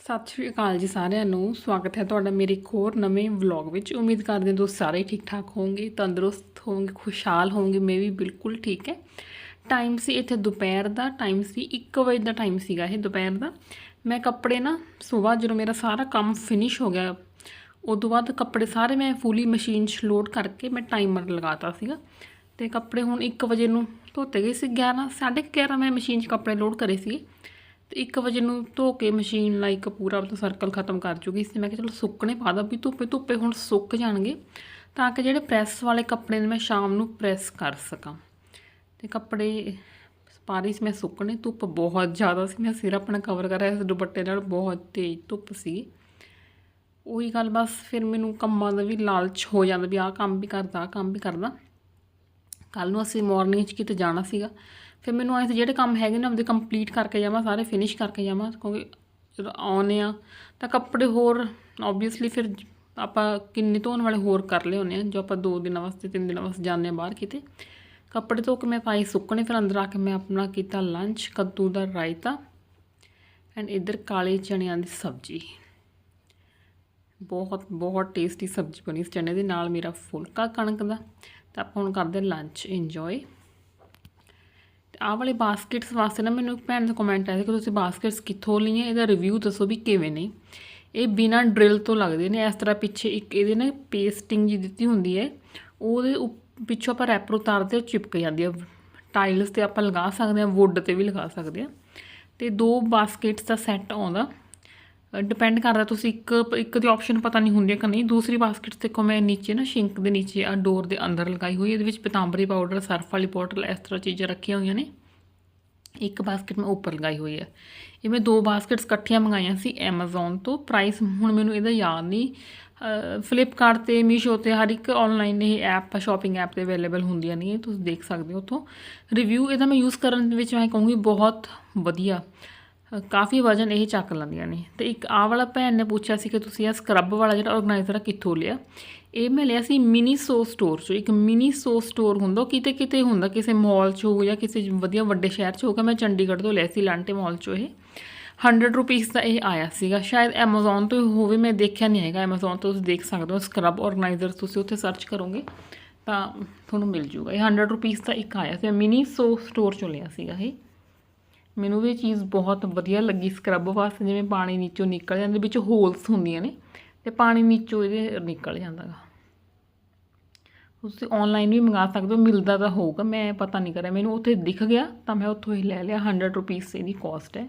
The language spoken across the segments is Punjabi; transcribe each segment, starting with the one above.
ਸਤਿ ਸ਼੍ਰੀ ਅਕਾਲ ਜੀ ਸਾਰਿਆਂ ਨੂੰ। ਸਵਾਗਤ ਹੈ ਤੁਹਾਡਾ ਮੇਰੇ ਇੱਕ ਹੋਰ ਨਵੇਂ ਵਲੌਗ ਵਿੱਚ। ਉਮੀਦ ਕਰਦੇ ਹਾਂ ਤੁਸੀਂ ਸਾਰੇ ਠੀਕ ਠਾਕ ਹੋਵੋਗੇ, ਤੰਦਰੁਸਤ ਹੋਵੋਗੇ, ਖੁਸ਼ਹਾਲ ਹੋਵੋਗੇ। ਮੈਂ ਵੀ ਬਿਲਕੁਲ ਠੀਕ ਹੈ। ਟਾਈਮ ਸੀ ਇੱਥੇ ਦੁਪਹਿਰ ਦਾ। ਟਾਈਮ ਸੀ 1 ਵਜੇ ਦਾ ਟਾਈਮ ਸੀਗਾ ਇਹ ਦੁਪਹਿਰ ਦਾ। ਮੈਂ ਕੱਪੜੇ ਨਾ ਸਵੇਰ ਜਦੋਂ ਮੇਰਾ ਸਾਰਾ ਕੰਮ ਫਿਨਿਸ਼ ਹੋ ਗਿਆ, ਉਦੋਂ ਬਾਅਦ ਕੱਪੜੇ ਸਾਰੇ ਮੈਂ ਫੁੱਲੀ ਮਸ਼ੀਨ 'ਚ ਲੋਡ ਕਰਕੇ ਮੈਂ ਟਾਈਮਰ ਲਗਾਤਾ ਸੀਗਾ। ਤੇ ਕੱਪੜੇ ਹੁਣ 1 ਵਜੇ ਨੂੰ ਧੋਤੇ ਗਏ ਸੀ। 11 11:30 ਮੈਂ ਮਸ਼ੀਨ 'ਚ ਕੱਪੜੇ ਲੋਡ ਕਰੇ ਸੀ ਤੇ 1 ਵਜੇ ਨੂੰ ਧੋ ਕੇ ਮਸ਼ੀਨ ਲਾਈਕ ਪੂਰਾ ਮਤਲਬ ਸਰਕਲ ਖਤਮ ਕਰ ਚੁੱਕੀ ਸੀ। ਮੈਂ ਕਿਹਾ ਚਲੋ ਸੁੱਕਣੇ ਪਾ ਦਾਂ ਵੀ ਧੁੱਪੇ ਧੁੱਪੇ ਹੁਣ ਸੁੱਕ ਜਾਣਗੇ ਤਾਂ ਕਿ ਜਿਹੜੇ ਪ੍ਰੈਸ ਵਾਲੇ ਕੱਪੜੇ ਨੇ ਮੈਂ ਸ਼ਾਮ ਨੂੰ ਪ੍ਰੈਸ ਕਰ ਸਕਾਂ। ਤੇ ਕੱਪੜੇ ਪਾਰੀ ਸੀ ਮੈਂ ਸੁੱਕਣੇ, ਧੁੱਪ ਬਹੁਤ ਜ਼ਿਆਦਾ ਸੀ। ਮੈਂ ਸਿਰ ਆਪਣਾ ਕਵਰ ਕਰ ਰਿਹਾ ਸੀ, ਦੁਪੱਟੇ ਨਾਲ ਬਹੁਤ ਤੇਜ਼ ਧੁੱਪ ਸੀ। ਉਹੀ ਗੱਲ ਬਸ ਫਿਰ ਮੈਨੂੰ ਕੰਮਾਂ ਦਾ ਵੀ ਲਾਲਚ ਹੋ ਜਾਂਦਾ ਵੀ ਆਹ ਕੰਮ ਵੀ ਕਰਦਾ, ਆਹ ਕੰਮ ਵੀ ਕਰਦਾ। ਕੱਲ ਨੂੰ ਅਸੀਂ ਮਾਰਨਿੰਗ 'ਚ ਕਿਤੇ ਜਾਣਾ ਸੀਗਾ। ਫਿਰ ਮੈਨੂੰ ਐਂ ਸੀ ਜਿਹੜੇ ਕੰਮ ਹੈਗੇ ਨੇ ਆਪਦੇ ਕੰਪਲੀਟ ਕਰਕੇ ਜਾਵਾਂ, ਸਾਰੇ ਫਿਨਿਸ਼ ਕਰਕੇ ਜਾਵਾਂ, ਕਿਉਂਕਿ ਜਦੋਂ ਆਉਨੇ ਆ। ਤਾਂ ਕੱਪੜੇ ਹੋਰ ਆਬਵੀਅਸਲੀ ਫਿਰ ਆਪਾਂ ਕਿੰਨੇ ਧੋਣ ਵਾਲੇ ਹੋਰ ਕਰ ਲਏ ਹੁੰਦੇ ਆ, ਜੋ ਆਪਾਂ ਦੋ ਦਿਨਾਂ ਵਾਸਤੇ, ਤਿੰਨ ਦਿਨਾਂ ਵਾਸਤੇ ਜਾਂਦੇ ਆ ਬਾਹਰ ਕਿਤੇ। ਕੱਪੜੇ ਧੋ ਕੇ ਮੈਂ ਪਾਈ ਸੁੱਕਣੇ, ਫਿਰ ਅੰਦਰ ਆ ਕੇ ਮੈਂ ਆਪਣਾ ਕੀਤਾ ਲੰਚ ਕੱਦੂ ਦਾ ਰਾਇਤਾ ਐਂਡ ਇੱਧਰ ਕਾਲੇ ਚਣਿਆਂ ਦੀ ਸਬਜ਼ੀ। ਬਹੁਤ ਬਹੁਤ ਟੇਸਟੀ ਸਬਜ਼ੀ ਬਣੀ ਇਸ ਚਨੇ ਦੇ ਨਾਲ ਮੇਰਾ ਫੁਲਕਾ ਕਣਕ ਦਾ। ਤਾਂ ਆਪਾਂ ਹੁਣ ਕਰਦੇ ਲੰਚ ਇੰਜੋਏ ਆਹ ਵਾਲੇ ਬਾਸਕਟਸ ਵਾਸਤੇ ਨਾ ਮੈਨੂੰ ਇੱਕ ਭੈਣ ਦਾ ਕਮੈਂਟ ਆਇਆ ਸੀ ਕਿ ਤੁਸੀਂ ਬਾਸਕਟਸ ਕਿੱਥੋਂ ਲਈਆਂ, ਇਹਦਾ ਰਿਵਿਊ ਦੱਸੋ ਵੀ ਕਿਵੇਂ ਨੇ। ਇਹ ਬਿਨਾਂ ਡਰਿਲ ਤੋਂ ਲੱਗਦੇ ਨੇ, ਇਸ ਤਰ੍ਹਾਂ ਪਿੱਛੇ ਇੱਕ ਇਹਦੇ ਨਾ ਪੇਸਟਿੰਗ ਜੀ ਦਿੱਤੀ ਹੁੰਦੀ ਹੈ, ਉਹਦੇ ਉਪ- ਪਿੱਛੋਂ ਆਪਾਂ ਰੈਪਰ ਉਤਾਰਦੇ ਉਹ ਚਿਪਕ ਜਾਂਦੀ ਆ ਟਾਈਲਸ ਤੇ ਆਪਾਂ ਲਗਾ ਸਕਦੇ ਹਾਂ, ਵੁੱਡ ਤੇ ਵੀ ਲਗਾ ਸਕਦੇ ਹਾਂ। ਤੇ ਦੋ ਬਾਸਕਟਸ ਦਾ ਸੈੱਟ ਆਉਂਦਾ। ਡਿਪੈਂਡ ਕਰਦਾ ਤੁਸੀਂ ਇੱਕ ਇੱਕ ਦੀ ਆਪਸ਼ਨ ਪਤਾ ਨਹੀਂ ਹੁੰਦੀ ਹੈ ਕਿ ਨਹੀਂ। ਦੂਸਰੀ ਬਾਸਕਟ ਦੇਖੋ ਮੈਂ ਨੀਚੇ ਨਾ ਸ਼ਿੰਕ ਦੇ ਨੀਚੇ ਆ ਡੋਰ ਦੇ ਅੰਦਰ ਲਗਾਈ ਹੋਈ ਇਹਦੇ ਵਿੱਚ ਪਤਾਂਬਰੀ ਪਾਊਡਰ ਸਰਫ ਵਾਲੀ ਬੋਟਲ ਇਸ ਤਰ੍ਹਾਂ ਚੀਜ਼ਾਂ ਰੱਖੀਆਂ ਹੋਈਆਂ ਨੇ। ਇੱਕ ਬਾਸਕਟ ਮੈਂ ਉੱਪਰ ਲਗਾਈ ਹੋਈ ਹੈ। ਇਹ ਮੈਂ ਦੋ ਬਾਸਕਟਸ ਇਕੱਠੀਆਂ ਮੰਗਾਈਆਂ ਸੀ Amazon ਤੋਂ। ਪ੍ਰਾਈਸ ਹੁਣ ਮੈਨੂੰ ਇਹਦਾ ਯਾਦ ਨਹੀਂ। ਫਲਿੱਪਕਾਰਟ ਤੇ ਮੀਸ਼ੋ ਤੇ ਹਰ ਇੱਕ ਆਨਲਾਈਨ ਇਹ ਐਪ ਸ਼ਾਪਿੰਗ ਐਪ ਤੇ ਅਵੇਲੇਬਲ ਹੁੰਦੀਆਂ ਨਹੀਂ ਤੁਸੀਂ ਦੇਖ ਸਕਦੇ ਹੋ ਉੱਥੋਂ। ਰਿਵਿਊ ਇਹਦਾ ਮੈਂ ਯੂਜ਼ ਕਰਨ ਵਿੱਚ ਮੈਂ ਕਹੂੰਗੀ ਬਹੁਤ ਵਧੀਆ। ਕਾਫੀ ਵਜਨ ਇਹ ਚੱਕ ਲੈਂਦੀਆਂ ਨੇ। ਤੇ ਇੱਕ ਆਹ ਵਾਲਾ ਭੈਣ ਨੇ ਪੁੱਛਿਆ ਸੀ ਕਿ ਤੁਸੀਂ ਇਹ ਸਕਰਬ ਵਾਲਾ ਜਿਹੜਾ ਆਰਗੇਨਾਈਜ਼ਰ ਆ, ਕਿੱਥੋਂ ਲਿਆ? ਇਹ ਮੈਂ ਲਿਆ ਸੀ ਮਿਨੀ ਸੋ ਸਟੋਰ ਚੋਂ। ਇੱਕ ਮਿਨੀ ਸੋ ਸਟੋਰ ਹੁੰਦਾ, ਉਹ ਕਿਤੇ ਕਿਤੇ ਹੁੰਦਾ, ਕਿਸੇ ਮਾਲ 'ਚ ਹੋਊ ਜਾਂ ਕਿਸੇ ਵਧੀਆ ਵੱਡੇ ਸ਼ਹਿਰ 'ਚ ਹੋਊਗਾ ਮੈਂ ਚੰਡੀਗੜ੍ਹ ਤੋਂ ਲਿਆ ਸੀ ਲਾਂਟੇ ਮਾਲ 'ਚੋਂ ਇਹ। 100 ਰੁਪੀਸ ਦਾ ਇਹ ਆਇਆ ਸੀਗਾ। ਸ਼ਾਇਦ Amazon ਤੋਂ ਹੋਵੇ, ਮੈਂ ਦੇਖਿਆ ਨਹੀਂ ਹੈਗਾ। Amazon ਤੋਂ ਤੁਸੀਂ ਦੇਖ ਸਕਦੇ ਹੋ ਸਕਰਬ ਆਰਗੇਨਾਈਜ਼ਰ ਤੁਸੀਂ ਉੱਥੇ ਸਰਚ ਕਰੋਗੇ, ਤਾਂ ਤੁਹਾਨੂੰ ਮਿਲ ਜੂਗਾ। ਇਹ 100 ਰੁਪੀਸ ਦਾ ਇੱਕ ਆਇਆ ਸੀ। ਮਿਨੀ ਸੋ ਸਟੋਰ ਚੋਂ ਲਿਆ ਸੀਗਾ ਇਹ। ਮੈਨੂੰ ਵੀ ਇਹ ਚੀਜ਼ ਬਹੁਤ ਵਧੀਆ ਲੱਗੀ ਸਕਰਬ ਵਾਸਤੇ, ਜਿਵੇਂ ਪਾਣੀ ਨੀਚੋਂ ਨਿਕਲ ਜਾਂਦਾ, ਵਿੱਚ ਹੋਲਸ ਹੁੰਦੀਆਂ ਨੇ, ਤੇ ਪਾਣੀ ਨੀਚੋਂ ਇਹਦੇ ਨਿਕਲ ਜਾਂਦਾ ਗਾ। ਤੁਸੀਂ ਆਨਲਾਈਨ ਵੀ ਮੰਗਾ ਸਕਦੇ ਹੋ, ਮਿਲਦਾ ਤਾਂ ਹੋਊਗਾ, ਮੈਂ ਪਤਾ ਨਹੀਂ ਕਰਿਆ, ਮੈਨੂੰ ਉੱਥੇ ਦਿਖ ਗਿਆ, ਤਾਂ ਮੈਂ ਉੱਥੋਂ ਹੀ ਲੈ ਲਿਆ 100 ਰੁਪੀਸ ਇਹਦੀ ਕਾਸਟ ਹੈ।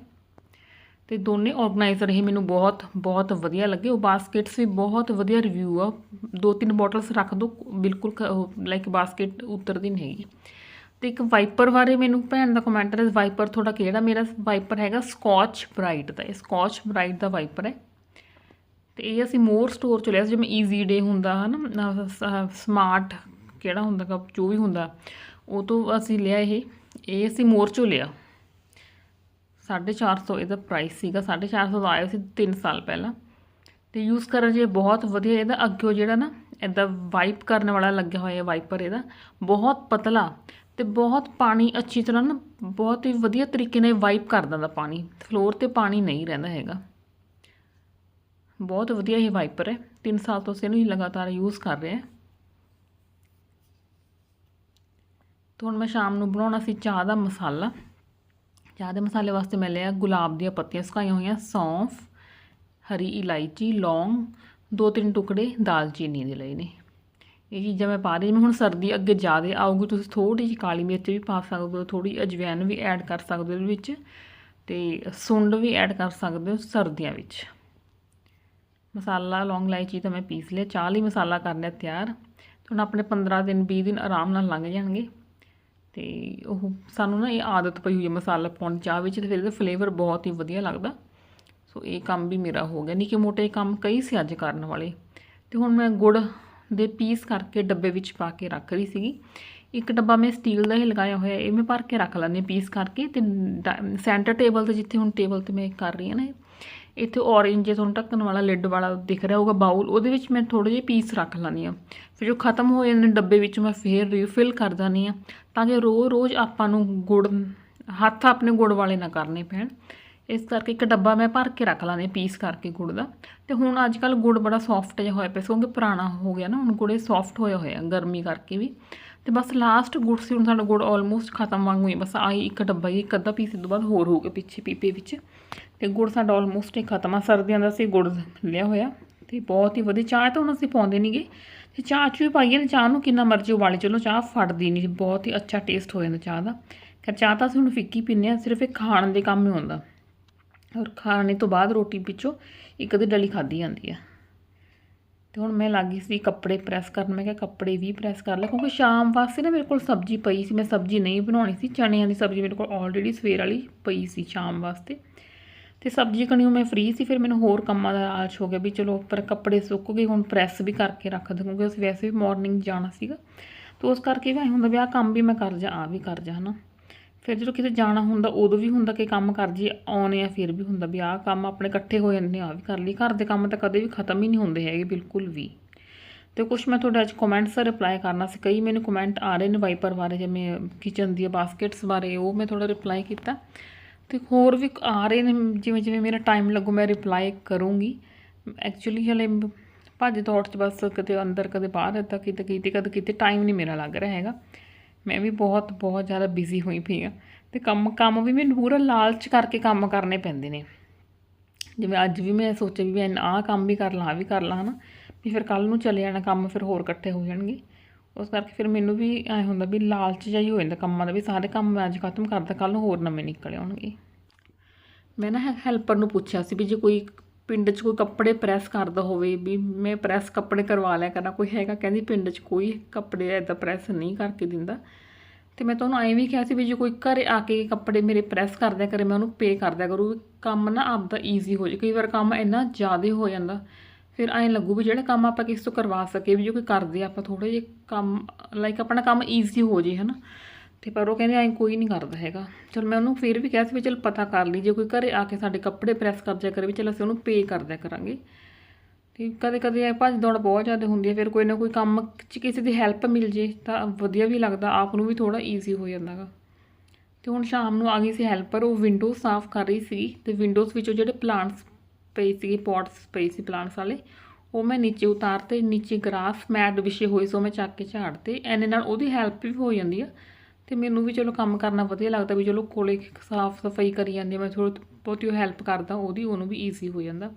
ਤੇ ਦੋਨੇ ਆਰਗੇਨਾਈਜ਼ਰ ਇਹ ਮੈਨੂੰ ਬਹੁਤ ਬਹੁਤ ਵਧੀਆ ਲੱਗੇ, ਉਹ ਬਾਸਕਟਸ ਵੀ ਬਹੁਤ ਵਧੀਆ ਰਿਵਿਊ ਆ, ਦੋ ਤਿੰਨ ਬੋਟਲਸ ਰੱਖ ਦੋ, ਬਿਲਕੁਲ ਲਾਈਕ ਬਾਸਕਟ ਉਤਰਦੀ ਨਹੀਂ ਹੈਗੀ। ਤੇ ਇੱਕ ਵਾਈਪਰ ਬਾਰੇ ਮੈਨੂੰ ਭੈਣ ਦਾ ਕਮੈਂਟ ਹੈ ਵਾਈਪਰ ਤੁਹਾਡਾ ਕਿਹੜਾ? ਮੇਰਾ ਵਾਈਪਰ ਹੈਗਾ ਸਕੌਚ ਬ੍ਰਾਈਟ ਦਾ। ਇਹ ਸਕੌਚ ਬ੍ਰਾਈਟ ਦਾ ਵਾਈਪਰ ਹੈ। ਤੇ ਇਹ ਅਸੀਂ ਮੋਰ ਸਟੋਰ 'ਚੋਂ ਲਿਆ ਸੀ, ਜਿਵੇਂ ਈਜ਼ੀ ਡੇ ਹੁੰਦਾ, ਹਨਾ? ਸਮਾਰਟ ਕਿਹੜਾ ਹੁੰਦਾ ਜੋ ਵੀ ਹੁੰਦਾ, ਉਹ ਤੋਂ ਅਸੀਂ ਲਿਆ ਇਹ। ਇਹ ਅਸੀਂ ਮੋਰ ਚੋਂ ਲਿਆ। 450 ਇਹਦਾ ਪ੍ਰਾਈਸ ਸੀਗਾ। 450 ਦਾ ਆਇਆ ਸੀ 3 ਸਾਲ ਪਹਿਲਾਂ। ਤੇ ਯੂਜ਼ ਕਰਨ ਜੇ ਬਹੁਤ ਵਧੀਆ ਇਹਦਾ, ਅੱਗਿਓ ਜਿਹੜਾ ਨਾ ਇਦਾਂ ਵਾਈਪ ਕਰਨ ਵਾਲਾ ਲੱਗਿਆ ਹੋਇਆ ਵਾਈਪਰ ਇਹਦਾ, ਬਹੁਤ ਪਤਲਾ। ਤੇ ਬਹੁਤ ਪਾਣੀ ਅੱਛੀ ਤਰ੍ਹਾਂ ਨਾ ਬਹੁਤ ਹੀ ਵਧੀਆ ਤਰੀਕੇ ਨਾਲ ਵਾਈਪ ਕਰ ਦਿੰਦਾ ਪਾਣੀ। ਫਲੋਰ ਤੇ ਪਾਣੀ ਨਹੀਂ ਰਹਿੰਦਾ ਹੈਗਾ। ਬਹੁਤ ਵਧੀਆ ਇਹ ਵਾਈਪਰ ਹੈ। 3 ਸਾਲ ਤੋਂ ਅਸੀਂ ਇਹਨੂੰ ਹੀ ਲਗਾਤਾਰ ਯੂਜ਼ ਕਰ ਰਹੇ ਹਾਂ। ਤੇ ਹੁਣ ਮੈਂ ਸ਼ਾਮ ਨੂੰ ਬਣਾਉਣਾ ਸੀ ਚਾਹ ਦਾ ਮਸਾਲਾ। ਚਾਹ ਦੇ ਮਸਾਲੇ ਵਾਸਤੇ ਮੈਂ ਲਿਆ ਗੁਲਾਬ ਦੀਆਂ ਪੱਤੀਆਂ ਸੁਕਾਈਆਂ ਹੋਈਆਂ, ਸੌਂਫ, ਹਰੀ ਇਲਾਇਚੀ, ਲੌਂਗ, ਦੋ ਤਿੰਨ ਟੁਕੜੇ ਦਾਲਚੀਨੀ ਦੇ ਲਏ ਨੇ। ਇਹ ਚੀਜ਼ਾਂ ਮੈਂ ਪਾ ਰਹੀ ਜਿਵੇਂ ਹੁਣ ਸਰਦੀ ਅੱਗੇ ਜ਼ਿਆਦਾ ਆਊਗੀ, ਤੁਸੀਂ ਥੋੜੀ ਜਿਹੀ ਕਾਲੀ ਮਿਰਚ ਵੀ ਪਾ ਸਕਦੇ ਹੋ ਥੋੜੀ ਅਜਵੈਨ ਵੀ ਐਡ ਕਰ ਸਕਦੇ ਹੋ ਇਹਦੇ ਵਿੱਚ ਤੇ ਸੁੰਡ ਵੀ ਐਡ ਕਰ ਸਕਦੇ ਹੋ ਸਰਦੀਆਂ ਵਿੱਚ। ਮਸਾਲਾ, ਲੌਂਗ ਇਲਾਇਚੀ ਤਾਂ ਮੈਂ ਪੀਸ ਲਿਆ, ਚਾਹ ਲਈ ਮਸਾਲਾ ਕਰ ਲਿਆ ਤਿਆਰ। ਹੁਣ ਆਪਣੇ 15 ਦਿਨ 20 ਦਿਨ ਆਰਾਮ ਨਾਲ ਲੰਘ ਜਾਣਗੇ। ਤੇ ਉਹ ਸਾਨੂੰ ਨਾ ਇਹ ਆਦਤ ਪਈ ਹੋਈ ਹੈ ਮਸਾਲਾ ਪਾਉਣ ਚਾਹ ਵਿੱਚ ਤੇ ਫਿਰ ਇਹਦਾ ਫਲੇਵਰ ਬਹੁਤ ਹੀ ਵਧੀਆ ਲੱਗਦਾ। ਸੋ ਇਹ ਕੰਮ ਵੀ ਮੇਰਾ ਹੋ ਗਿਆ। ਨਿੱਕੇ ਮੋਟੇ ਕੰਮ ਕਈ ਸੀ ਅੱਜ ਕਰਨ ਵਾਲੇ। ਤੇ ਹੁਣ ਮੈਂ ਗੁੜ ਦੇ ਪੀਸ ਕਰਕੇ ਡੱਬੇ ਵਿੱਚ ਪਾ ਕੇ ਰੱਖ ਰਹੀ ਸੀਗੀ। ਇੱਕ ਡੱਬਾ ਮੈਂ ਸਟੀਲ ਦਾ ਹੀ ਲਗਾਇਆ ਹੋਇਆ, ਇਹ ਮੈਂ ਭਰ ਕੇ ਰੱਖ ਲੈਂਦੀ ਪੀਸ ਕਰਕੇ ਤੇ ਸੈਂਟਰ ਟੇਬਲ ਤੇ ਜਿੱਥੇ ਹੁਣ ਟੇਬਲ ਤੇ ਮੈਂ ਕਰ ਰਹੀ ਹਾਂ ਨਾ ਇੱਥੇ orange ਜੇ ਤੁਹਾਨੂੰ ਢੱਕਣ ਵਾਲਾ ਲਿਡ ਵਾਲਾ ਦਿਖ ਰਿਹਾ ਹੋਊਗਾ ਬਾਉਲ ਉਹਦੇ ਵਿੱਚ ਮੈਂ ਥੋੜੇ ਜਿਹੇ ਪੀਸ ਰੱਖ ਲੈਂਦੀ ਆ ਫਿਰ ਜੋ ਖਤਮ ਹੋ ਜਾਂਦੇ ਨੇ ਡੱਬੇ ਵਿੱਚ ਮੈਂ ਫੇਰ ਰੀਫਿਲ ਕਰ ਦਿੰਦੀ ਆ ਤਾਂ ਕਿ ਰੋਜ਼ ਰੋਜ਼ ਆਪਾਂ ਨੂੰ ਗੁੜ, ਹੱਥ ਆਪਣੇ ਗੁੜ ਵਾਲੇ ਨਾ ਕਰਨੇ ਪੈਣ। ਇਸ ਕਰਕੇ ਇੱਕ ਡੱਬਾ ਮੈਂ ਭਰ ਕੇ ਰੱਖ ਲਾਂਦੇ ਪੀਸ ਕਰਕੇ ਗੁੜ ਦਾ। ਤੇ ਹੁਣ ਅੱਜ ਕੱਲ ਗੁੜ ਬੜਾ ਸੌਫਟ ਜਿਹਾ ਹੋਇਆ ਪਿਆ ਕਿਉਂਕਿ ਪੁਰਾਣਾ ਹੋ ਗਿਆ ਨਾ, ਹੁਣ ਗੁੜੇ ਸੌਫਟ ਹੋਇਆ ਹੋਇਆ, ਗਰਮੀ ਕਰਕੇ ਵੀ। ਤੇ ਬਸ ਲਾਸਟ ਗੁੜ ਸੀ, ਹੁਣ ਸਾਡਾ ਗੁੜ ਆਲਮੋਸਟ ਖਤਮ ਵਾਂਗੂ ਹੀ ਬਸ ਆਈ ਇੱਕ ਡੱਬਾ ਹੀ, ਇੱਕ ਅੱਧਾ ਪੀਸ ਤੋਂ ਬਾਅਦ ਹੋਰ ਹੋ ਗਿਆ ਪਿੱਛੇ ਪੀਪੇ ਵਿੱਚ। ਤੇ ਗੁੜ ਸਾਡਾ ਆਲਮੋਸਟ ਹੀ ਖਤਮ ਆ, ਸਰਦੀਆਂ ਦਾ ਸੀ ਗੁੜ ਲਿਆ ਹੋਇਆ। ਤੇ ਬਹੁਤ ਹੀ ਵਧੀਆ, ਚਾਹ ਤਾਂ ਹੁਣ ਅਸੀਂ ਪਾਉਂਦੇ ਨਹੀਂਗੇ ਤੇ ਚਾਹ ਚ ਵੀ ਪਾਈਏ ਨਾ, ਚਾਹ ਨੂੰ ਕਿੰਨਾ ਮਰਜ਼ੀ ਉਬਾਲੇ ਚਲੋ, ਚਾਹ ਫਟਦੀ ਨਹੀਂ ਬਹੁਤ ਹੀ ਅੱਛਾ ਟੇਸਟ ਹੋ ਜਾਂਦਾ ਚਾਹ ਦਾ। ਖੈਰ ਚਾਹ ਤਾਂ ਅਸੀਂ ਹੁਣ ਫਿੱਕੀ ਪੀਂਦੇ ਹਾਂ, ਸਿਰਫ ਇਹ ਖਾਣ ਦੇ ਕੰਮ ਹੀ ਹੁੰਦਾ। ਔਰ ਖਾਣੇ ਤੋਂ ਬਾਅਦ ਰੋਟੀ ਵਿੱਚੋਂ ਇੱਕ ਅੱਧੀ ਡਲੀ ਖਾਧੀ ਜਾਂਦੀ ਆ। ਤੇ ਹੁਣ ਮੈਂ ਲੱਗੀ ਸੀ ਕੱਪੜੇ ਪ੍ਰੈਸ ਕਰਨ। ਮੈਂ ਕਿਹਾ ਕੱਪੜੇ ਵੀ ਪ੍ਰੈਸ ਕਰ ਲਾਂ, ਕਿਉਂਕਿ ਸ਼ਾਮ ਵਾਸਤੇ ਨਾ ਮੇਰੇ ਕੋਲ ਸਬਜ਼ੀ ਪਈ ਸੀ। ਮੈਂ ਸਬਜ਼ੀ ਨਹੀਂ ਬਣਾਉਣੀ ਸੀ। ਚਣਿਆਂ ਦੀ ਸਬਜ਼ੀ ਮੇਰੇ ਕੋਲ ਆਲਰੇਡੀ ਸਵੇਰ ਵਾਲੀ ਪਈ ਸੀ ਸ਼ਾਮ ਵਾਸਤੇ। ਤੇ ਸਬਜ਼ੀ ਕਣੀਓ ਮੈਂ ਫ੍ਰੀ ਸੀ। ਫਿਰ ਮੈਨੂੰ ਹੋਰ ਕੰਮਾਂ ਦਾ ਆਲਸ ਹੋ ਗਿਆ ਵੀ ਚਲੋ ਪਰ ਕੱਪੜੇ ਸੁੱਕ ਗਏ। ਹੁਣ ਪ੍ਰੈਸ ਵੀ ਕਰਕੇ ਰੱਖ ਦੇ, ਕਿਉਂਕਿ ਉਸ ਵੈਸੇ ਵੀ ਮਾਰਨਿੰਗ ਜਾਣਾ ਸੀਗਾ। ਤੇ ਉਸ ਕਰਕੇ ਵੀ ਹੁੰਦਾ ਵੀ ਆਹ ਕੰਮ ਵੀ ਮੈਂ ਕਰ ਜਾ ਆ ਵੀ ਕਰ ਜਾ, ਹਨਾ। ਫਿਰ ਜਦੋਂ ਕਿਤੇ ਜਾਣਾ ਹੁੰਦਾ, ਉਦੋਂ ਵੀ ਹੁੰਦਾ ਕਿ ਕੰਮ ਕਰ ਜੀ ਆਉਣੇ ਆ ਫਿਰ ਵੀ ਹੁੰਦਾ ਵੀ ਆਹ ਕੰਮ ਆਪਣੇ ਇਕੱਠੇ ਹੋ ਜਾਂਦੇ ਆ ਵੀ ਕਰ ਲਈ ਘਰ ਦੇ ਕੰਮ ਤਾਂ ਕਦੇ ਵੀ ਖਤਮ ਹੀ ਨਹੀਂ ਹੁੰਦੇ ਹੈਗੇ, ਬਿਲਕੁਲ ਵੀ। ਤੇ ਕੁਝ ਮੈਂ ਤੁਹਾਡੇ ਅੱਜ ਕਮੈਂਟਸ ਦਾ ਰਿਪਲਾਈ ਕਰਨਾ ਸੀ, ਕਈ ਮੈਨੂੰ ਕਮੈਂਟ ਆ ਰਹੇ ਨੇ ਵਾਈਪਰ ਬਾਰੇ, ਜਿਵੇਂ ਕਿਚਨ ਦੀਆਂ ਬਾਸਕਟਸ ਬਾਰੇ, ਉਹ ਮੈਂ ਥੋੜਾ ਰਿਪਲਾਈ ਕੀਤਾ। ਤੇ ਹੋਰ ਵੀ ਆ ਰਹੇ ਨੇ, ਜਿਵੇਂ ਜਿਵੇਂ ਮੇਰਾ ਟਾਈਮ ਲੱਗੂ, ਮੈਂ ਰਿਪਲਾਈ ਕਰੂੰਗੀ। ਐਕਚੁਅਲੀ ਹਲੇ ਭੱਜ ਦੌੜ ਚ ਬਸ ਕਦੇ ਅੰਦਰ, ਕਦੇ ਬਾਹਰ ਇੱਦਾਂ ਕਿਤੇ ਕਿਤੇ ਕਦੇ ਕਿਤੇ ਟਾਈਮ ਨਹੀਂ ਮੇਰਾ ਲੱਗ ਰਿਹਾ ਹੈਗਾ। ਮੈਂ ਵੀ ਬਹੁਤ ਬਹੁਤ ਜ਼ਿਆਦਾ ਬਿਜ਼ੀ ਹੋਈ ਪਈ ਆ ਤੇ ਕੰਮ ਕੰਮ ਵੀ ਮੈਨੂੰ ਪੂਰਾ ਲਾਲਚ ਕਰਕੇ ਕੰਮ ਕਰਨੇ ਪੈਂਦੇ ਨੇ। ਜਿਵੇਂ ਅੱਜ ਵੀ ਮੈਂ ਸੋਚਿਆ ਵੀ ਮੈਂ ਆਹ ਕੰਮ ਵੀ ਕਰ ਲਾਂ, ਆਹ ਵੀ ਕਰ ਲਾਂ, ਹਨਾ। ਵੀ ਫਿਰ ਕੱਲ ਨੂੰ ਚਲੇ ਜਾਣਾ, ਕੰਮ ਫਿਰ ਹੋਰ ਇਕੱਠੇ ਹੋ ਜਾਣਗੇ। ਉਸ ਕਰਕੇ ਫਿਰ ਮੈਨੂੰ ਵੀ ਐ ਹੁੰਦਾ ਵੀ ਲਾਲਚ ਜਿਹਾ ਹੀ ਹੋ ਜਾਂਦਾ ਕੰਮਾਂ ਦਾ ਵੀ ਸਾਰੇ ਕੰਮ ਮੈਂ ਅੱਜ ਖਤਮ ਕਰਦਾ ਕੱਲ ਨੂੰ ਹੋਰ ਨਵੇਂ ਨਿਕਲ ਆਉਣਗੇ। ਮੈਂ ਨਾ ਹੈਲਪਰ ਨੂੰ ਪੁੱਛਿਆ ਸੀ ਵੀ ਜੇ ਕੋਈ ਪਿੰਡ 'ਚ ਕੋਈ ਕੱਪੜੇ ਪ੍ਰੈਸ ਕਰਦਾ ਹੋਵੇ ਵੀ ਮੈਂ ਪ੍ਰੈਸ ਕੱਪੜੇ ਕਰਵਾ ਲਿਆ ਕਰਾਂ, ਕੋਈ ਹੈਗਾ ਕਹਿੰਦੀ ਪਿੰਡ 'ਚ ਕੋਈ ਕੱਪੜੇ ਐਦਾਂ ਪ੍ਰੈਸ ਨਹੀਂ ਕਰਕੇ ਦਿੰਦਾ। ਤੇ ਮੈਂ ਤੁਹਾਨੂੰ ਐਂ ਵੀ ਕਿਹਾ ਸੀ ਵੀ ਜੇ ਕੋਈ ਘਰੇ ਆ ਕੇ ਕੱਪੜੇ ਮੇਰੇ ਪ੍ਰੈਸ ਕਰਦਿਆ ਕਰੇ, ਮੈਂ ਉਹਨੂੰ ਪੇ ਕਰਦਿਆ ਕਰੂ ਕੰਮ ਨਾ ਆਪਦਾ ਈਜ਼ੀ ਹੋ ਜੇ ਕਈ ਵਾਰ ਕੰਮ ਇੰਨਾ ਜ਼ਿਆਦਾ ਹੋ ਜਾਂਦਾ, ਫਿਰ ਐਂ ਲੱਗੂ ਵੀ ਜਿਹੜਾ ਕੰਮ ਆਪਾਂ ਕਿਸ ਤੋਂ ਕਰਵਾ ਸਕੇ ਵੀ ਜੇ ਕੋਈ ਕਰਦੇ ਆਪਾਂ ਥੋੜੇ ਜਿਹੇ ਕੰਮ ਲਾਈਕ ਆਪਣਾ ਕੰਮ ਈਜ਼ੀ ਹੋ ਜੇ ਹਨਾ। ਤੇ ਪਰ ਉਹ ਕਹਿੰਦੇ, ਐਂ ਕੋਈ ਨਹੀਂ ਕਰਦਾ ਹੈਗਾ। ਚਲ ਮੈਂ ਉਹਨੂੰ ਫਿਰ ਵੀ ਕਿਹਾ ਸੀ ਵੀ ਚਲ ਪਤਾ ਕਰ ਲਈ, ਜੇ ਕੋਈ ਘਰੇ ਆ ਕੇ ਸਾਡੇ ਕੱਪੜੇ ਪ੍ਰੈਸ ਕਰ ਦਿਆ ਕਰੇ ਵੀ ਚਲ ਅਸੀਂ ਉਹਨੂੰ ਪੇ ਕਰ ਦਿਆ ਕਰਾਂਗੇ। ਤੇ ਕਦੇ ਕਦੇ ਐ ਭੱਜ ਦੌੜ ਬਹੁਤ ਜ਼ਿਆਦਾ ਹੁੰਦੀ ਹੈ, ਫਿਰ ਕੋਈ ਨਾ ਕੋਈ ਕੰਮ 'ਚ ਕਿਸੇ ਦੀ ਹੈਲਪ ਮਿਲ ਜੇ ਤਾਂ ਵਧੀਆ ਵੀ ਲੱਗਦਾ, ਆਪ ਨੂੰ ਵੀ ਥੋੜਾ ਈਜ਼ੀ ਹੋ ਜਾਂਦਾ ਗਾ। ਤੇ ਹੁਣ ਸ਼ਾਮ ਨੂੰ ਆ ਗਈ ਸੀ ਹੈਲਪਰ ਉਹ ਵਿੰਡੋਜ਼ ਸਾਫ਼ ਕਰ ਰਹੀ ਸੀ ਤੇ ਵਿੰਡੋਜ਼ ਵਿੱਚੋਂ ਜਿਹੜੇ ਪਲਾਂਟਸ ਪਏ ਸੀਗੇ ਪੋਟਸ ਪਏ ਸੀ ਪਲਾਂਟਸ ਵਾਲੇ, ਉਹ ਮੈਂ ਨੀਚੇ ਉਤਾਰਤੇ, ਨੀਚੇ ਗਰਾਸ ਮੈਟ ਵਿਛੇ ਹੋਏ ਸੋ ਮੈਂ ਚੱਕ ਕੇ ਝਾੜਤੇ, ਐਨੇ ਨਾਲ ਉਹਦੀ ਹੈਲਪ ਵੀ ਹੋ ਜਾਂਦੀ ਆ। ਤੇ ਮੈਨੂੰ ਵੀ ਚਲੋ ਕੰਮ ਕਰਨਾ ਵਧੀਆ ਲੱਗਦਾ ਵੀ ਚਲੋ ਕੋਲੇ ਸਾਫ਼ ਸਫ਼ਾਈ ਕਰੀ ਜਾਂਦੀ ਮੈਂ ਥੋੜੀ ਬਹੁਤੀ ਉਹ ਹੈਲਪ ਕਰਦਾ, ਉਹਦੀ ਉਹਨੂੰ ਵੀ ਈਜ਼ੀ ਹੋ ਜਾਂਦਾ।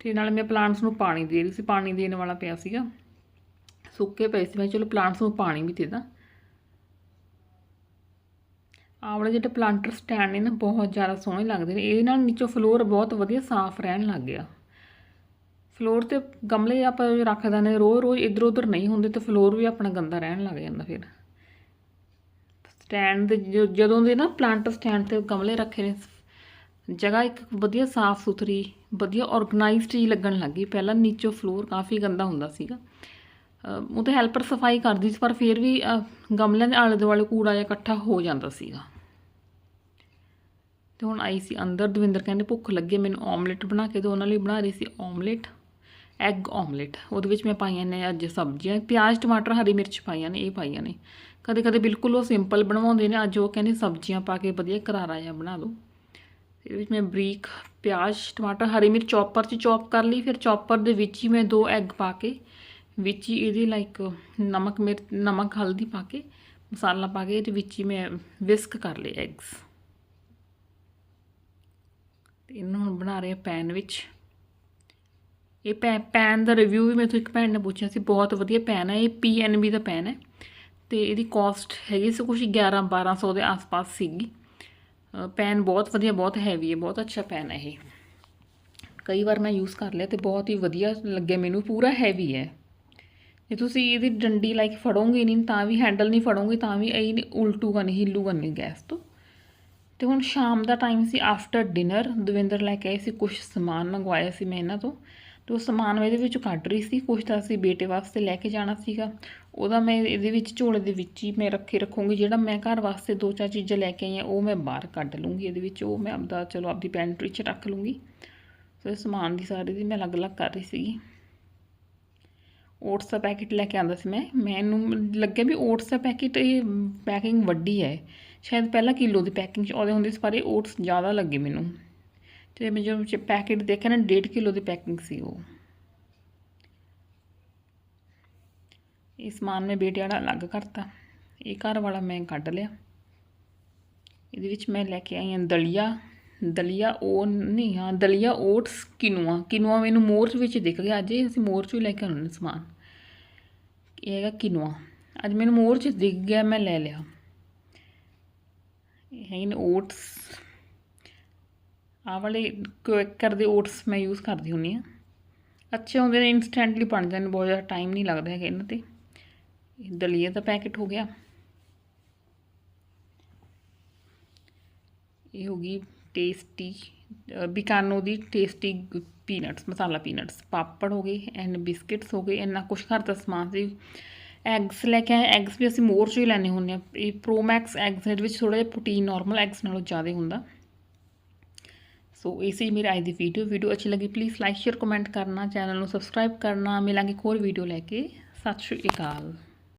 ਤੇ ਨਾਲ ਮੈਂ ਪਲਾਂਟਸ ਨੂੰ ਪਾਣੀ ਦੇ ਰਹੀ ਸੀ, ਪਾਣੀ ਦੇਣ ਵਾਲਾ ਪਿਆ ਸੀਗਾ। ਸੁੱਕੇ ਪਏ ਸੀ, ਮੈਂ ਚਲੋ ਪਲਾਂਟਸ ਨੂੰ ਪਾਣੀ ਵੀ ਦੇ ਦਾਂ। ਆਹ ਵਾਲੇ ਜਿਹੜੇ ਪਲਾਂਟਰ ਸਟੈਂਡ ਨੇ ਨਾ, ਬਹੁਤ ਜ਼ਿਆਦਾ ਸੋਹਣੇ ਲੱਗਦੇ ਨੇ। ਇਹਦੇ ਨਾਲ ਨੀਚੋਂ ਫਲੋਰ ਬਹੁਤ ਵਧੀਆ ਸਾਫ਼ ਰਹਿਣ ਲੱਗ ਗਿਆ। ਫਲੋਰ ਤੇ ਗਮਲੇ ਆਪਾਂ ਰੱਖਦੇ ਨੇ ਰੋਜ਼ ਰੋਜ਼ ਇੱਧਰ ਉੱਧਰ ਨਹੀਂ ਹੁੰਦੇ ਤੇ ਫਲੋਰ ਵੀ ਆਪਣਾ ਗੰਦਾ ਰਹਿਣ ਲੱਗ ਜਾਂਦਾ ਫਿਰ। ਸਟੈਂਡ ਦੇ ਜਦੋਂ ਦੇ ਨਾ ਪਲਾਂਟ ਸਟੈਂਡ ਤੇ ਗਮਲੇ ਰੱਖੇ ਨੇ, ਜਗ੍ਹਾ ਇੱਕ ਵਧੀਆ ਸਾਫ਼ ਸੁਥਰੀ, ਵਧੀਆ ਆਰਗੇਨਾਈਜ਼ਡ ਹੀ ਲੱਗਣ ਲੱਗੀ ਪਹਿਲਾਂ ਨੀਚੋਂ ਫਲੋਰ ਕਾਫੀ ਗੰਦਾ ਹੁੰਦਾ ਸੀਗਾ। ਉਹ ਤਾਂ ਹੈਲਪਰ ਸਫ਼ਾਈ ਕਰਦੀ ਸੀ, ਪਰ ਫਿਰ ਵੀ ਗਮਲਿਆਂ ਦੇ ਆਲੇ ਦੁਆਲੇ ਕੂੜਾ ਜਿਹਾ ਇਕੱਠਾ ਹੋ ਜਾਂਦਾ ਸੀਗਾ। ਤੇ ਹੁਣ ਆਈ ਸੀ ਅੰਦਰ, ਦਵਿੰਦਰ ਕਹਿੰਦੇ ਭੁੱਖ ਲੱਗੀ ਮੈਨੂੰ ਆਮਲੇਟ ਬਣਾ ਕੇ ਦਿਓ ਉਹਨਾਂ ਲਈ ਬਣਾ ਰਹੀ ਸੀ ਆਮਲੇਟ ਐਗ ਆਮਲੇਟ ਉਹਦੇ ਵਿੱਚ ਮੈਂ ਪਾਈਆਂ ਨੇ ਅੱਜ ਸਬਜ਼ੀਆਂ, ਪਿਆਜ਼, ਟਮਾਟਰ, ਹਰੀ ਮਿਰਚ ਪਾਈਆਂ ਨੇ, ਇਹ ਪਾਈਆਂ ਨੇ। ਕਦੇ ਕਦੇ ਬਿਲਕੁਲ ਉਹ ਸਿੰਪਲ ਬਣਵਾਉਂਦੇ ਨੇ, ਅੱਜ ਉਹ ਕਹਿੰਦੇ ਸਬਜ਼ੀਆਂ ਪਾ ਕੇ ਵਧੀਆ ਕਰਾਰਾ ਜਿਹਾ ਬਣਾ ਦਿਓ ਇਹਦੇ ਵਿੱਚ ਮੈਂ ਬਰੀਕ ਪਿਆਜ਼, ਟਮਾਟਰ, ਹਰੀ ਮਿਰਚ ਚੌਪਰ 'ਚ ਚੌਪ ਕਰ ਲਈ। ਫਿਰ ਚੌਪਰ ਦੇ ਵਿੱਚ ਹੀ ਮੈਂ ਦੋ ਐਗ ਪਾ ਕੇ, ਵਿੱਚ ਹੀ ਇਹਦੇ ਲਾਈਕ ਨਮਕ, ਮਿਰਚ, ਨਮਕ, ਹਲਦੀ ਪਾ ਕੇ, ਮਸਾਲਾ ਪਾ ਕੇ ਇਹਦੇ ਵਿੱਚ ਹੀ ਮੈਂ ਵਿਸਕ ਕਰ ਲਏ ਐਗਸ ਤੇ ਇਹਨੂੰ ਹੁਣ ਬਣਾ ਰਹੇ ਆ ਪੈਨ ਵਿੱਚ। ਇਹ ਪੈ ਪੈਨ ਦਾ ਰਿਵਿਊ ਵੀ ਮੈਥੋਂ ਇੱਕ ਭੈਣ ਨੇ ਪੁੱਛਿਆ ਸੀ, ਬਹੁਤ ਵਧੀਆ ਪੈਨ ਹੈ, ਇਹ ਪੀਐਨਬੀ ਦਾ ਪੈਨ ਹੈ। ਤੇ ਇਹਦੀ ਕਾਸਟ ਹੈਗੀ ਸੀ ਕੁਝ 11 1200 ਦੇ ਆਸ-ਪਾਸ ਸੀਗੀ। ਪੈਨ ਬਹੁਤ ਵਧੀਆ, ਬਹੁਤ ਹੈਵੀ ਹੈ, ਬਹੁਤ ਅੱਛਾ ਪੈਨ ਹੈ ਇਹ। ਕਈ ਵਾਰ ਮੈਂ ਯੂਜ਼ ਕਰ ਲਿਆ ਤੇ ਬਹੁਤ ਹੀ ਵਧੀਆ ਲੱਗਿਆ ਮੈਨੂੰ, ਪੂਰਾ ਹੈਵੀ ਹੈ। ਜੇ ਤੁਸੀਂ ਇਹਦੀ ਡੰਡੀ ਲਾਈਕ ਫੜੋਗੇ ਨਹੀਂ, ਤਾਂ ਵੀ ਹੈਂਡਲ ਨਹੀਂ ਫੜੋਗੇ, ਤਾਂ ਵੀ ਇਹ ਉਲਟੂਗਾ ਨਹੀਂ ਹਿੱਲੂਗਾ ਨਹੀਂ ਗੈਸ ਤੋਂ। ਤੇ ਹੁਣ ਸ਼ਾਮ ਦਾ ਟਾਈਮ ਸੀ ਆਫਟਰ ਡਿਨਰ ਦਵਿੰਦਰ ਲੈ ਕੇ ਆਏ ਸੀ ਕੁਝ ਸਮਾਨ ਮੰਗਵਾਇਆ ਸੀ ਮੈਂ ਇਹਨਾਂ ਤੋਂ। ਤੇ ਉਹ ਸਮਾਨ ਮੈਂ ਇਹਦੇ ਵਿੱਚ ਕੱਢ ਰਹੀ ਸੀ ਕੁਝ ਤਾਂ ਅਸੀਂ ਬੇਟੇ ਵਾਸਤੇ ਲੈ ਕੇ ਜਾਣਾ ਸੀਗਾ। ਉਹਦਾ ਮੈਂ ਇਹਦੇ ਵਿੱਚ ਝੋਲੇ ਦੇ ਵਿੱਚ ਹੀ ਮੈਂ ਰੱਖੇ ਰੱਖੂੰਗੀ। ਜਿਹੜਾ ਮੈਂ ਘਰ ਵਾਸਤੇ ਦੋ ਚਾਰ ਚੀਜ਼ਾਂ ਲੈ ਕੇ ਆਈ ਹਾਂ ਉਹ ਮੈਂ ਬਾਹਰ ਕੱਢ ਲੂੰਗੀ ਇਹਦੇ ਵਿੱਚ। ਉਹ ਮੈਂ ਆਪਦਾ, ਚਲੋ ਆਪਦੀ ਪੈਂਟਰੀ 'ਚ ਰੱਖ ਲੂੰਗੀ। ਸੋ ਇਹ ਸਮਾਨ ਦੀ ਸਾਰੀ ਦੀ ਮੈਂ ਅਲੱਗ-ਅਲੱਗ ਕਰ ਰਹੀ ਸੀਗੀ। ਓਟਸ ਦਾ ਪੈਕੇਟ ਲੈ ਕੇ ਆਂਦਾ ਸੀ ਮੈਂ। ਮੈਨੂੰ ਲੱਗਿਆ ਵੀ ਓਟਸ ਦਾ ਪੈਕੇਟ ਇਹ ਪੈਕਿੰਗ ਵੱਡੀ ਹੈ। ਸ਼ਾਇਦ ਪਹਿਲਾਂ ਕਿਲੋ ਦੀ ਪੈਕਿੰਗ ਚ ਆਉਂਦੇ ਹੁੰਦੇ ਸੀ, ਪਰ ਇਹ ਓਟਸ ਜ਼ਿਆਦਾ ਲੱਗੇ ਮੈਨੂੰ। ਤੇ ਮੈਂ ਜਦੋਂ ਪੈਕੇਟ ਦੇਖਿਆ ਨਾ 1.5 ਕਿਲੋ ਦੀ ਪੈਕਿੰਗ ਸੀ ਉਹ। ਇਹ ਸਮਾਨ ਮੈਂ ਬੇਟੇ ਵਾਲਾ ਅਲੱਗ ਕਰਤਾ। ਇਹ ਘਰ ਵਾਲਾ ਮੈਂ ਕੱਢ ਲਿਆ। ਇਹਦੇ ਵਿੱਚ ਮੈਂ ਲੈ ਕੇ ਆਈ ਹਾਂ ਦਲੀਆ। ਦਲੀਆ ਉਹ ਨਹੀਂ, ਹਾਂ, ਦਲੀਆ, ਓਟਸ, ਕਿਨੂਆ। ਕਿਨੂਆ ਮੈਨੂੰ ਮੋਰਚ ਵਿੱਚ ਦਿਖ ਗਿਆ। ਅੱਜ ਇਹ ਅਸੀਂ ਮੋਰਚ ਵੀ ਲੈ ਕੇ ਆਉਣਾ ਸਮਾਨ। ਇਹ ਹੈਗਾ ਕਿਨੂਆ। ਅੱਜ ਮੈਨੂੰ ਮੋਰਚ ਦਿਖ ਗਿਆ, ਮੈਂ ਲੈ ਲਿਆ। ਇਹ ਹੈਗੇ ਨੇ ਓਟਸ। ਆਹ ਵਾਲੇ ਕੁਇਕਰ ਦੇ ਓਟਸ ਮੈਂ ਯੂਜ਼ ਕਰਦੀ ਹੁੰਦੀ ਹਾਂ। ਅੱਛੇ ਹੁੰਦੇ ਨੇ ਇਨਸਟੈਂਟਲੀ ਬਣ ਜਾਂਦੇ ਬਹੁਤ ਜ਼ਿਆਦਾ ਟਾਈਮ ਨਹੀਂ ਲੱਗਦਾ ਹੈਗਾ ਇਹਨਾਂ ਤੇ। ਇਹ ਦਲੀਆ ਦਾ ਪੈਕੇਟ ਹੋ ਗਿਆ। ਇਹ ਹੋ ਗਈ ਟੇਸਟੀ ਬਿਕਾਨੋ ਦੀ tasty peanuts masala peanuts papad ਹੋ ਗਏ ਐਂਡ ਬਿਸਕਿਟਸ ਹੋ ਗਏ, ਇੰਨਾ ਕੁਛ ਘਰ ਦਾ ਸਮਾਨ ਸੀ। ਐਗਸ ਲੈ ਕੇ ਆਏ ਐਗਸ ਵੀ ਅਸੀਂ ਮੋਰ ਚੋਂ ਹੀ ਲੈਣੇ ਹੁੰਦੇ ਆ ਇਹ ਪ੍ਰੋਮੈਕਸ ਐਗਸ ਦੇ ਵਿੱਚ ਥੋੜਾ ਜਿਹਾ ਪ੍ਰੋਟੀਨ ਨਾਰਮਲ ਐਗਸ ਨਾਲੋਂ ਜ਼ਿਆਦਾ ਹੁੰਦਾ। ਸੋ ਇਹ ਸੀ ਮੇਰੀ ਅੱਜ ਦੀ ਵੀਡੀਓ ਵੀਡੀਓ ਅੱਛੀ ਲੱਗੀ ਪਲੀਜ਼ ਲਾਈਕ ਸ਼ੇਅਰ ਕਮੈਂਟ ਕਰਨਾ ਚੈਨਲ ਨੂੰ ਸਬਸਕ੍ਰਾਈਬ ਕਰਨਾ। ਮਿਲਾਂਗੇ ਇੱਕ ਹੋਰ ਵੀਡੀਓ ਲੈ ਕੇ। ਸਤਿ ਸ਼੍ਰੀ ਅਕਾਲ।